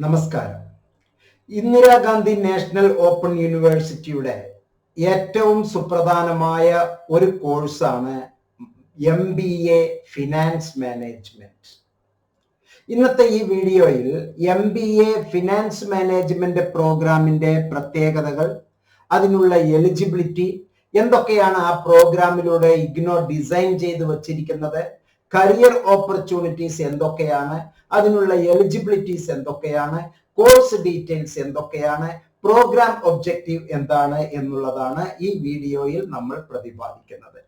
നമസ്കാരം. Indira Gandhi national open യൂണിവേഴ്സിറ്റിയുടെ ഏറ്റവും സുപ്രധാനമായ ഒരു കോഴ്സാണ് M B A finance management ഇന്നത്തെ ഈ വീഡിയോയിൽ M B A finance management പ്രോഗ്രാമിന്റെ പ്രത്യേകതകൾ അതിനുള്ള എലിജിബിലിറ്റി എന്തൊക്കെയാണ് ആ പ്രോഗ്രാമിലൂടെ ഇഗ്നോ ഡിസൈൻ ചെയ്ത് വച്ചിരിക്കുന്നത് കരിയർ ഓപ്പർച്യൂണിറ്റീസ് എന്തൊക്കെയാണ്? അതിനുള്ള എലിജിബിലിറ്റീസ് എന്തൊക്കെയാണ്? കോഴ്സ് ഡീറ്റെയിൽസ് എന്തൊക്കെയാണ്? പ്രോഗ്രാം ഒബ്ജക്റ്റീവ് എന്താണ് എന്നുള്ളതാണ് ഈ വീഡിയോയിൽ നമ്മൾ പ്രതിപാദിക്കുന്നത്.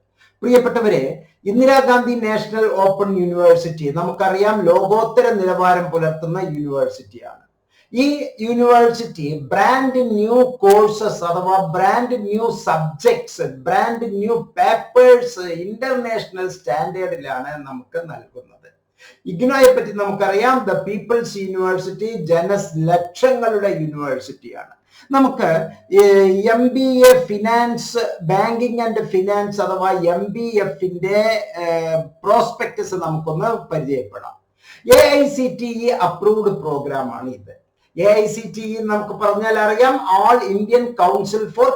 പ്രിയപ്പെട്ടവരെ ഇന്ദിരാഗാന്ധി നാഷണൽ ഓപ്പൺ യൂണിവേഴ്സിറ്റി നമുക്കറിയാം ലോകോത്തര നിലവാരം പുലർത്തുന്ന യൂണിവേഴ്സിറ്റിയാണ്. ഈ യൂണിവേഴ്സിറ്റി ബ്രാൻഡ് ന്യൂ കോഴ്സസ് അഥവാ brand new subjects brand new papers international സ്റ്റാൻഡേർഡിലാണ് നമുക്ക് നൽകുന്നത്. ഇഗ്നോയെ പറ്റി നമുക്കറിയാം ദ പീപ്പിൾസ് യൂണിവേഴ്സിറ്റി ജനസ് ലക്ഷങ്ങളുടെ യൂണിവേഴ്സിറ്റിയാണ് നമുക്ക് M B A finance banking and finance അഥവാ എം ബി എഫിന്റെ പ്രോസ്പെക്ടസ് നമുക്കൊന്ന് പരിചയപ്പെടാം. A I C T E approved programme ആണ് ഇത് A I C T E നമുക്ക് പറഞ്ഞാൽ അറിയാം. All Indian council for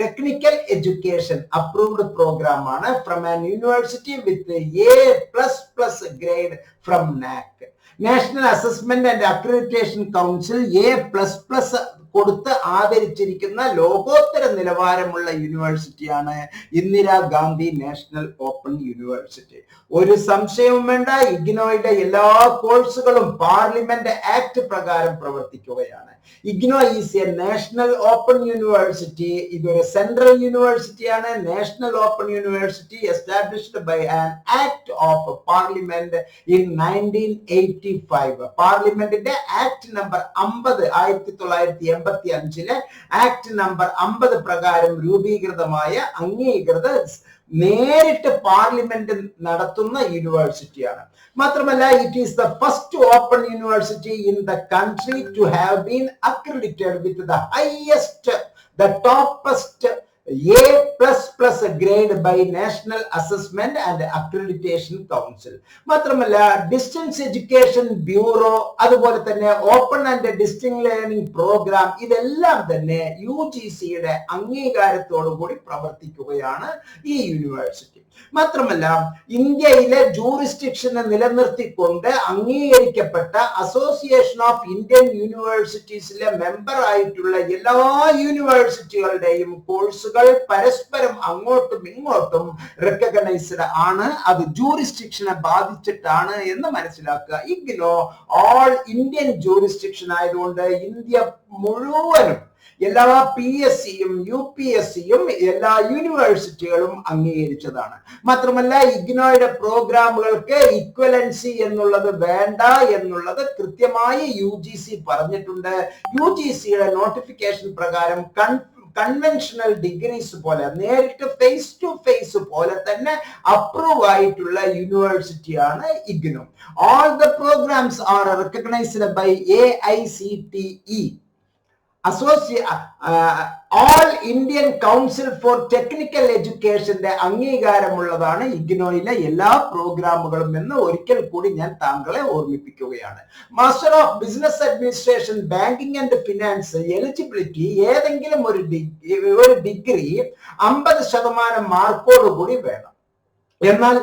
technical education approved programme ആണ് from an university with A plus plus grade from NAAC national assessment and accreditation council A plus plus കൊടുത്ത് ആദരിച്ചിരിക്കുന്ന ലോകോത്തര നിലവാരമുള്ള യൂണിവേഴ്സിറ്റിയാണ് Indira Gandhi national open university. ഒരു സംശയവും വേണ്ട ഇഗ്നോയുടെ എല്ലാ കോഴ്സുകളും പാർലമെന്റ് ആക്ട് പ്രകാരം പ്രവർത്തിക്കുകയാണ്. IGNOU is a national open university. ഇതൊരു central യൂണിവേഴ്സിറ്റിയാണ്. National open university established by an act of parliament in nineteen eighty five. പാർലമെന്റിന്റെ ആക്ട് നമ്പർ അമ്പത് ആയിരത്തി തൊള്ളായിരത്തി എൺപത്തി അഞ്ചിലെ ആക്ട് നമ്പർ അമ്പത് പ്രകാരം രൂപീകൃതമായ അംഗീകൃത നേരിട്ട് പാർലമെന്റ് നടത്തുന്ന യൂണിവേഴ്സിറ്റിയാണ് മാത്രമല്ല it is the first open university in the country to have been accredited with the highest the toppest A plus plus grade by national assessment and accreditation council മാത്രമല്ല distance education bureau അതുപോലെ തന്നെ open and distance learning program ഇതെല്ലാം തന്നെ U G സിയുടെ അംഗീകാരത്തോടു കൂടി പ്രവർത്തിക്കുകയാണ് ഈ university മാത്രമല്ല ഇന്ത്യയിലെ ജൂറിസ്ഡിക്ഷനെ നിലനിർത്തിക്കൊണ്ട് അംഗീകരിക്കപ്പെട്ട അസോസിയേഷൻ ഓഫ് ഇന്ത്യൻ യൂണിവേഴ്സിറ്റീസിലെ മെമ്പർ ആയിട്ടുള്ള എല്ലാ യൂണിവേഴ്സിറ്റികളുടെയും കോഴ്സുകൾ പരസ്പരം അങ്ങോട്ടും ഇങ്ങോട്ടും റെക്കഗ്നൈസ്ഡ് ആണ്. അത് ജൂറിസ്ഡിക്ഷനെ ബാധിച്ചിട്ടാണ് എന്ന് മനസ്സിലാക്കുക. എങ്കിലോ ഓൾ ഇന്ത്യൻ ജൂറിസ്ഡിക്ഷൻ ആയതുകൊണ്ട് ഇന്ത്യ മുഴുവനും എല്ലാ പി എസ് സിയും യു പി എസ് സിയും എല്ലാ യൂണിവേഴ്സിറ്റികളും അംഗീകരിച്ചതാണ്. മാത്രമല്ല ഇഗ്നോയുടെ പ്രോഗ്രാമുകൾക്ക് ഇക്വലൻസി എന്നുള്ളത് വേണ്ട എന്നുള്ളത് കൃത്യമായി യു ജി സി പറഞ്ഞിട്ടുണ്ട്. യു ജി സിയുടെ നോട്ടിഫിക്കേഷൻ പ്രകാരം കൺ കൺവെൻഷണൽ ഡിഗ്രീസ് പോലെ നേരിട്ട് ഫേസ് ടു ഫേസ് പോലെ തന്നെ അപ്രൂവ് ആയിട്ടുള്ള യൂണിവേഴ്സിറ്റിയാണ് IGNOU. All the programs are recognised by A I C T E അസോസിയ all Indian council for technical എഡ്യൂക്കേഷന്റെ അംഗീകാരമുള്ളതാണ് ഇഗ്നോയിലെ എല്ലാ പ്രോഗ്രാമുകളും എന്ന് ഒരിക്കൽ കൂടി ഞാൻ താങ്കളെ ഓർമ്മിപ്പിക്കുകയാണ്. Master of business administration banking and finance eligibility ഏതെങ്കിലും ഒരു ഡിഗ്രി ഒരു ഡിഗ്രി അമ്പത് ശതമാനം മാർക്കോട് കൂടി വേണം. എന്നാൽ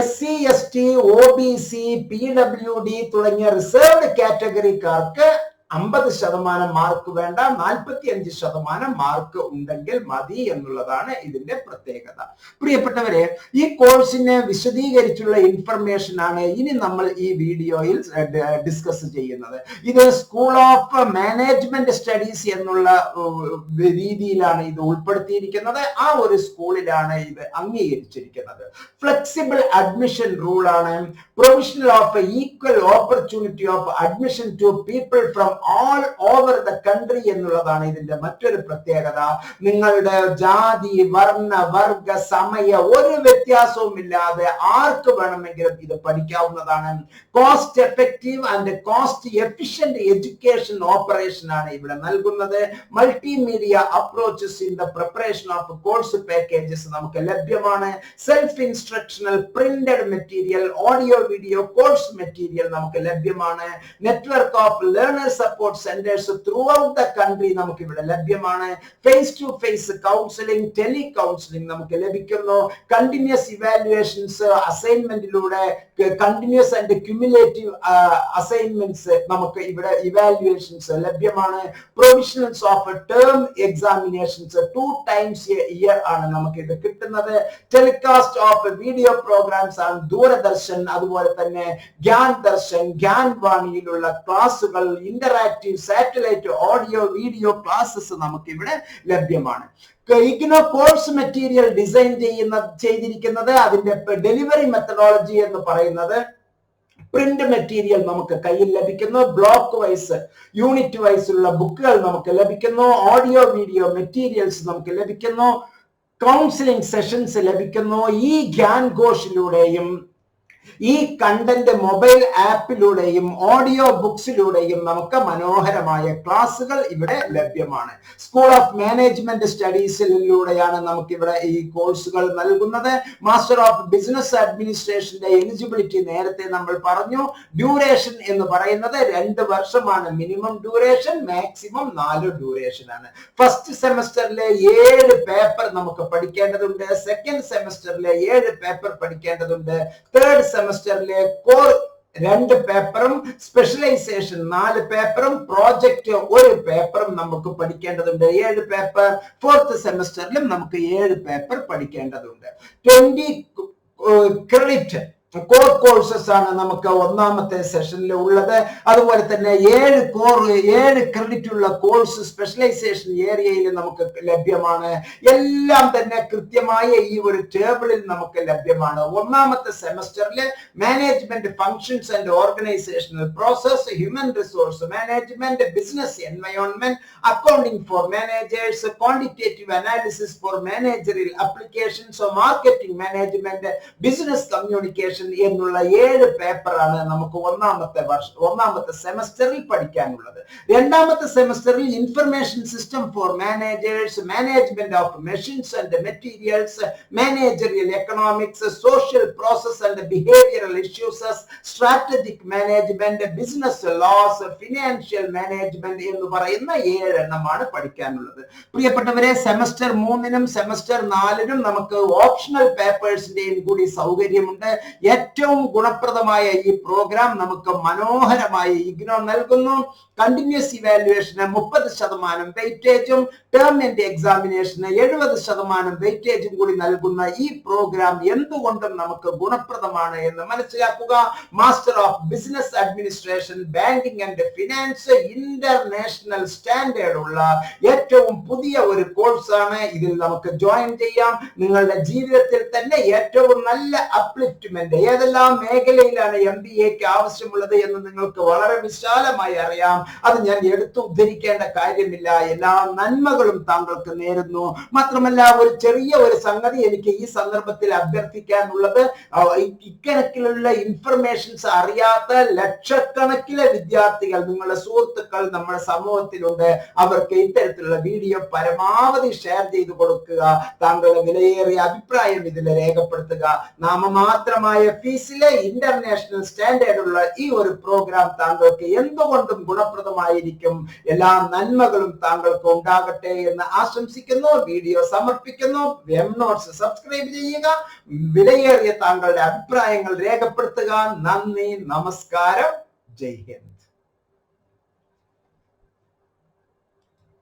S C S T O B C P W D തുടങ്ങിയ റിസർവ്ഡ് കാറ്റഗറിക്കാർക്ക് അമ്പത് ശതമാനം മാർക്ക് വേണ്ട നാൽപ്പത്തി അഞ്ച് ശതമാനം മാർക്ക് ഉണ്ടെങ്കിൽ മതി എന്നുള്ളതാണ് ഇതിന്റെ പ്രത്യേകത. പ്രിയപ്പെട്ടവരെ ഈ കോഴ്സിനെ വിശദീകരിച്ചുള്ള ഇൻഫർമേഷൻ ആണ് ഇനി നമ്മൾ ഈ വീഡിയോയിൽ ഡിസ്കസ് ചെയ്യുന്നത്. ഇത് സ്കൂൾ ഓഫ് മാനേജ്മെന്റ് സ്റ്റഡീസ് എന്നുള്ള രീതിയിലാണ് ഇത് ഉൾപ്പെടുത്തിയിരിക്കുന്നത്. ആ ഒരു സ്കൂളിലാണ് ഇത് അംഗീകരിച്ചിരിക്കുന്നത്. ഫ്ലെക്സിബിൾ അഡ്മിഷൻ റൂൾ ആണ്. Provisional of equal opportunity of admission to people from all over the country എന്നുള്ളതാണ് ഇതിന്റെ മറ്റൊരു പ്രത്യേകത. നിങ്ങളുടെ ജാതി വർണ വർഗ സമയ ഒരു വ്യത്യാസവും ഇല്ലാതെ ആർക്ക് വേണമെങ്കിലും ഇത് പഠിക്കാവുന്നതാണ്. Cost effective and cost efficient education operation ആണ് ഇവിടെ നൽകുന്നത്. Multimedia approaches in the preparation of course packages നമുക്ക് ലഭ്യമാണ്. Self instructional printed material audio video course material നമുക്ക് ലഭ്യമാണ്. Network of learner support centres throughout the country നമുക്ക് ഇവിടെ ലഭ്യമാണ്. Face to face counselling tele counselling നമുക്ക് ലഭിക്കുന്നു. കണ്ടിന്യൂസ് ഇവാലുവേഷൻസ് അസൈൻമെന്റിലൂടെ കണ്ടിന്യൂസ് ആൻഡ് ക്യുമുലേറ്റീവ് അസൈൻമെന്റ്സ് നമുക്ക് ഇവിടെ ഇവാലുവേഷൻസ് ലഭ്യമാണ്. Provisionals of term examinations to times year ആണ് നമുക്ക് ഇത് കിട്ടുന്നത്. ടെലികാസ്റ്റ് ഓഫ് വീഡിയോ പ്രോഗ്രാംസ് ആണ് ദൂരദർശൻ അതുപോലെ തന്നെ ഗ്യാൻ ദർശൻ ഗ്യാൻ വാണിയിലുള്ള ക്ലാസുകൾ interactive satellite audio video classes നമുക്ക് ഇവിടെ ലഭ്യമാണ് ഇഗ്നോ കോഴ്സ് മെറ്റീരിയൽ ഡിസൈൻ ചെയ്യുന്ന ചെയ്തിരിക്കുന്നത് അതിന്റെ ഡെലിവറി മെത്തഡോളജി എന്ന് പറയുന്നത് പ്രിന്റ് മെറ്റീരിയൽ നമുക്ക് കയ്യിൽ ലഭിക്കുന്നു. ബ്ലോക്ക് വൈസ് യൂണിറ്റ് വൈസ് ഉള്ള ബുക്കുകൾ നമുക്ക് ലഭിക്കുന്നു. ഓഡിയോ വീഡിയോ മെറ്റീരിയൽസ് നമുക്ക് ലഭിക്കുന്നു. കൗൺസിലിംഗ് സെഷൻസ് ലഭിക്കുന്നു. ഈ ഗ്യാൻ ഘോഷിലൂടെയും ഈ കണ്ടന്റ് മൊബൈൽ ആപ്പിലൂടെയും ഓഡിയോ ബുക്സിലൂടെയും നമുക്ക് മനോഹരമായ ക്ലാസ്സുകൾ ഇവിടെ ലഭ്യമാണ്. സ്കൂൾ ഓഫ് മാനേജ്മെന്റ് സ്റ്റഡീസിലൂടെയാണ് നമുക്ക് ഇവിടെ ഈ കോഴ്സുകൾ നൽകുന്നത്. മാസ്റ്റർ ഓഫ് ബിസിനസ് അഡ്മിനിസ്ട്രേഷന്റെ എലിജിബിലിറ്റി നേരത്തെ നമ്മൾ പറഞ്ഞു. ഡ്യൂറേഷൻ എന്ന് പറയുന്നത് രണ്ട് വർഷമാണ്. മിനിമം ഡ്യൂറേഷൻ മാക്സിമം നാല് ഡ്യൂറേഷൻ ആണ്. ഫസ്റ്റ് സെമസ്റ്ററിലെ ഏഴ് പേപ്പർ നമുക്ക് പഠിക്കേണ്ടതുണ്ട്. സെക്കൻഡ് സെമസ്റ്ററിലെ ഏഴ് പേപ്പർ പഠിക്കേണ്ടതുണ്ട്. തേർഡ് സെമസ്റ്ററിലെ കോർ രണ്ട് പേപ്പറും സ്പെഷ്യലൈസേഷൻ നാല് പേപ്പറും പ്രോജക്റ്റ് ഒരു പേപ്പറും നമുക്ക് പഠിക്കേണ്ടതുണ്ട്. ഏഴ് പേപ്പർ ഫോർത്ത് സെമസ്റ്ററിലും നമുക്ക് ഏഴ് പേപ്പർ പഠിക്കേണ്ടതുണ്ട്. ട്വന്റി ക്രെഡിറ്റ് കോർ കോഴ്സസ് ആണ് നമുക്ക് ഒന്നാമത്തെ സെഷനിൽ ഉള്ളത്. അതുപോലെ തന്നെ ഏഴ് കോർ ഏഴ് ക്രെഡിറ്റ് ഉള്ള കോഴ്സ് സ്പെഷ്യലൈസേഷൻ ഏരിയയിൽ നമുക്ക് ലഭ്യമാണ്. എല്ലാം തന്നെ കൃത്യമായ ഈ ഒരു ടേബിളിൽ നമുക്ക് ലഭ്യമാണ്. ഒന്നാമത്തെ സെമസ്റ്ററിൽ management functions and organisation process human resource management business environment accounting for managers quantitative analysis for മാനേജറിൽ applications marketing management business communication എന്നുള്ള ഏഴ് പേപ്പറാണ് നമുക്ക് ഒന്നാമത്തെ വർഷം ഒന്നാമത്തെ സെമസ്റ്ററിൽ പഠിക്കാനുള്ളത്. രണ്ടാമത്തെ സെമസ്റ്ററിൽ information system for managers management of machines and materials managerial economics social process and behavioural issues strategic management business laws financial management എന്ന് പറയുന്ന ഏഴെണ്ണമാണ് പഠിക്കാനുള്ളത്. പ്രിയപ്പെട്ടവരെ സെമസ്റ്റർ മൂന്നിനും സെമസ്റ്റർ നാലിനും നമുക്ക് ഓപ്ഷണൽ പേപ്പേഴ്സിന്റെയും കൂടി സൗകര്യമുണ്ട്. ഏറ്റവും ഗുണപ്രദമായ ഈ പ്രോഗ്രാം നമുക്ക് മനോഹരമായി ഇഗ്നോ നൽകുന്നു. കണ്ടിന്യൂസ് ഇവാലുവേഷന് മുപ്പത് ശതമാനം വെയിറ്റേജും ടേം എൻഡ് എക്സാമിനേഷന് എഴുപത് ശതമാനം വെയിറ്റേജും കൂടി നൽകുന്ന ഈ പ്രോഗ്രാം എന്തുകൊണ്ടും നമുക്ക് ഗുണപ്രദമാണ് എന്ന് മനസ്സിലാക്കുക. Master of business administration banking and finance international standard ഉള്ള ഏറ്റവും പുതിയ ഒരു കോഴ്സാണ് ഇതിൽ നമുക്ക് ജോയിൻ ചെയ്യാം. നിങ്ങളുടെ ജീവിതത്തിൽ തന്നെ ഏറ്റവും നല്ല അപ്ലിഫ്റ്റ്മെന്റ് ഏതെല്ലാം മേഖലയിലാണ് എം ബി എക്ക് ആവശ്യമുള്ളത് എന്ന് നിങ്ങൾക്ക് വളരെ വിശാലമായി അറിയാം. അത് ഞാൻ എടുത്തു ഉദ്ധരിക്കേണ്ട കാര്യമില്ല. എല്ലാ നന്മകളും താങ്കൾക്ക് നേരുന്നു. മാത്രമല്ല ഒരു ചെറിയ ഒരു സംഗതി എനിക്ക് ഈ സന്ദർഭത്തിൽ അഭ്യർത്ഥിക്കാനുള്ളത് ഇക്കണക്കിലുള്ള ഇൻഫർമേഷൻസ് അറിയാത്ത ലക്ഷക്കണക്കിലെ വിദ്യാർത്ഥികൾ നിങ്ങളുടെ സുഹൃത്തുക്കൾ നമ്മുടെ സമൂഹത്തിലുണ്ട്. അവർക്ക് ഇത്തരത്തിലുള്ള വീഡിയോ പരമാവധി ഷെയർ ചെയ്തു കൊടുക്കുക. താങ്കളുടെ വിലയേറിയ അഭിപ്രായം ഇതിൽ രേഖപ്പെടുത്തുക. നാമമാത്രമായ ഫീസിലെ ഇന്റർനാഷണൽ സ്റ്റാൻഡേർഡ് ഉള്ള ഈ ഒരു പ്രോഗ്രാം താങ്കൾക്ക് എന്തുകൊണ്ടും ഗുണപ്രദമായിരിക്കും? എല്ലാ നന്മകളും താങ്കൾക്ക് ഉണ്ടാകട്ടെ എന്ന് ആശംസിക്കുന്നു വീഡിയോ സമർപ്പിക്കുന്നു. എം നോട്ട്സ് സബ്സ്ക്രൈബ് ചെയ്യുക. വിലയേറിയ താങ്കളുടെ അഭിപ്രായങ്ങൾ രേഖപ്പെടുത്തുക. നന്ദി നമസ്കാരം. ജയ് ഹിന്ദ്.